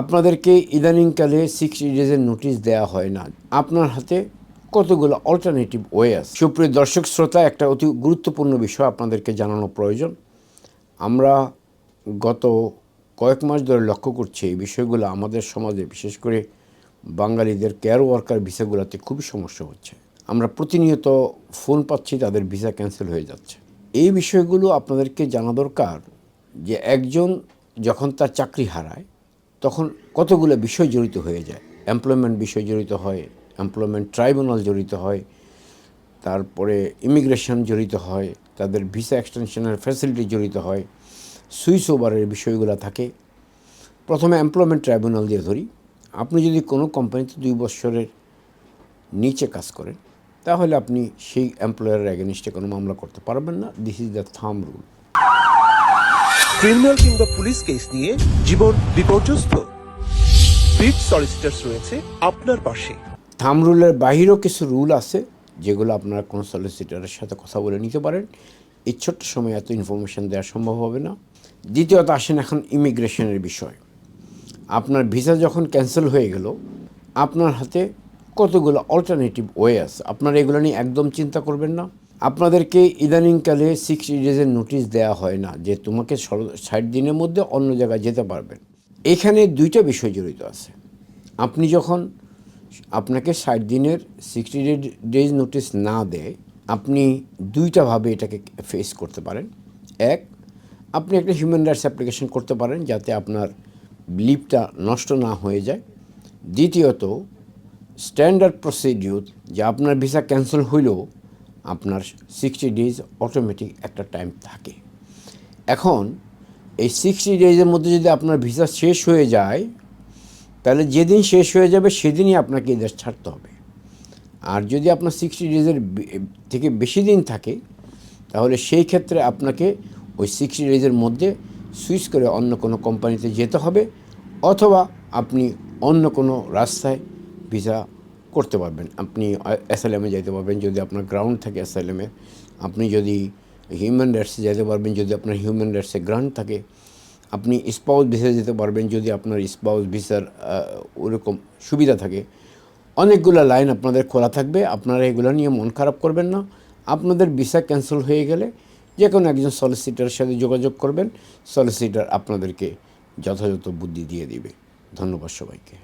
আপনাদেরকে ইদানিংকালে sixty ডেজের notice দেওয়া হয় না। আপনার হাতে কতগুলো অল্টারনেটিভ ওয়ে আছে? সুপ্রিয় দর্শক, শ্রোতা, একটা অতি গুরুত্বপূর্ণ বিষয় আপনাদেরকে জানানো প্রয়োজন। আমরা গত কয়েক মাস ধরে লক্ষ্য করছি এই বিষয়গুলো আমাদের সমাজে, বিশেষ করে বাঙালিদের কেয়ার ওয়ার্কার ভিসাগুলোতে খুবই সমস্যা হচ্ছে। আমরা প্রতিনিয়ত ফোন পাচ্ছি, তাদের ভিসা ক্যান্সেল হয়ে যাচ্ছে। এই বিষয়গুলো আপনাদেরকে জানা দরকার যে একজন যখন তার চাকরি হারায় তখন কতগুলো বিষয় জড়িত হয়ে যায়। এমপ্লয়মেন্ট বিষয় জড়িত হয় এমপ্লয়মেন্ট ট্রাইব্যুনাল জড়িত হয়, তারপরে ইমিগ্রেশন জড়িত হয়, তাদের ভিসা এক্সটেনশনের ফ্যাসিলিটি জড়িত হয় সুইস ওভারের বিষয়গুলো থাকে। প্রথমে এমপ্লয়মেন্ট ট্রাইব্যুনাল দিয়ে ধরি। আপনি যদি কোনো কোম্পানিতে দুই বছরের নিচে কাজ করেন, তাহলে আপনি সেই এমপ্লয়ারের অ্যাগেনিস্টে কোনো মামলা করতে পারবেন না। This is the thumb rule criminal কিংবা পুলিশ কেস নিয়ে জীবন বিপর্যস্ত। বিট সলিসিটার্স রয়েছে আপনার পাশে। থাম রুলের বাহিরেও কিছু রুল আছে, যেগুলো আপনারা কোনো সলিসিটারের সাথে কথা বলে নিতে পারেন। এই ছোট্ট সময় এত ইনফরমেশন দেওয়া সম্ভব হবে না। দ্বিতীয়ত, আসেন এখন ইমিগ্রেশনের বিষয়। আপনার ভিসা যখন ক্যান্সেল হয়ে গেল, আপনার হাতে কতগুলো অল্টারনেটিভ ওয়ে আছে আপনারা এগুলো নিয়ে একদম চিন্তা করবেন না। আপনাদেরকে ইদানিংকালে সিক্সটি ডেজের নোটিশ দেওয়া হয় না যে তোমাকে ষাট দিনের মধ্যে অন্য জায়গায় যেতে পারবেন। এখানে দুইটা বিষয় জড়িত আছে। আপনি যখন আপনাকে ষাট দিনের সিক্সটি ডেজ নোটিস না দেয়, আপনি দুইটাভাবে এটাকে ফেস করতে পারেন। এক, আপনি একটা হিউম্যান রাইটস অ্যাপ্লিকেশন করতে পারেন যাতে আপনার লিভটা নষ্ট না হয়ে যায়। দ্বিতীয়ত স্ট্যান্ডার্ড প্রসিডিউর যে আপনার ভিসা ক্যান্সেল হইলেও আপনার সিক্সটি ডেজ অটোমেটিক একটা টাইম থাকে। এখন এই সিক্সটি ডেজের মধ্যে যদি আপনার ভিসা শেষ হয়ে যায়, তাহলে যেদিন শেষ হয়ে যাবে সেদিনই আপনাকে এই দেশ ছাড়তে হবে। আর যদি আপনার সিক্সটি ডেজের থেকে বেশি দিন থাকে, তাহলে সেই ক্ষেত্রে আপনাকে ওই সিক্সটি ডেজের মধ্যে সুইচ করে অন্য কোনো কোম্পানিতে যেতে হবে, অথবা আপনি অন্য কোনো রাস্তায় ভিসা করতে পারবেন। আপনি অ্যাসাইলামে যেতে পারবেন, যদি আপনার গ্রাউন্ড থাকে অ্যাসাইলামে আপনি যদি হিউম্যান রাইটসে যেতে পারবেন, যদি আপনার হিউম্যান রাইটসে গ্রান্ট থাকে। আপনি স্পাউস ভিসা যেতে পারবেন, যদি আপনার স্পাউস ভিসার ওরকম সুবিধা থাকে। অনেকগুলো লাইন আপনাদের খোলা থাকবে, আপনারা এগুলো নিয়ে মন খারাপ করবেন না। আপনাদের ভিসা ক্যান্সেল হয়ে গেলে যে কোনো একজন সলিসিটারের সাথে যোগাযোগ করবেন। সলিসিটার আপনাদেরকে যথাযথ বুদ্ধি দিয়ে দিবে। ধন্যবাদ সবাইকে।